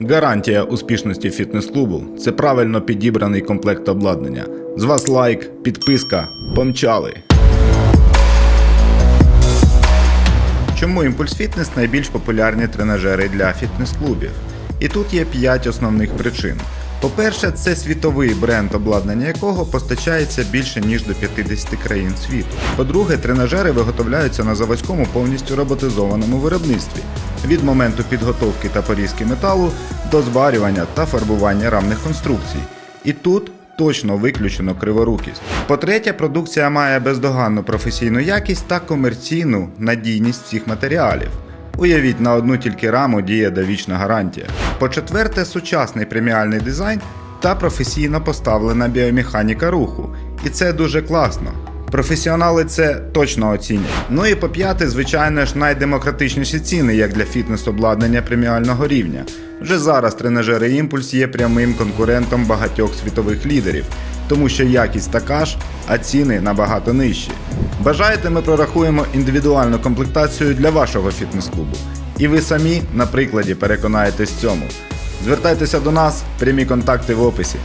Гарантія успішності фітнес-клубу це правильно підібраний комплект обладнання. З вас лайк, підписка, помчали. Чому Імпульс Фітнес найбільш популярні тренажери для фітнес-клубів? І тут є 5 основних причин. По-перше, це світовий бренд, обладнання якого постачається більше ніж до 50 країн світу. По-друге, тренажери виготовляються на заводському повністю роботизованому виробництві від моменту підготовки та порізки металу до зварювання та фарбування рамних конструкцій. І тут точно виключено криворукість. По-третє, продукція має бездоганну професійну якість та комерційну надійність всіх матеріалів. Уявіть, на одну тільки раму діє довічна гарантія. По-четверте, сучасний преміальний дизайн та професійно поставлена біомеханіка руху. І це дуже класно. Професіонали це точно оцінять. Ну і по п'яте, звичайно ж, найдемократичніші ціни як для фітнес-обладнання преміального рівня. Вже зараз тренажери Імпульс є прямим конкурентом багатьох світових лідерів, тому що якість така ж, а ціни набагато нижчі. Бажаєте, ми прорахуємо індивідуальну комплектацію для вашого фітнес-клубу. І ви самі на прикладі переконаєтесь цьому. Звертайтеся до нас, прямі контакти в описі.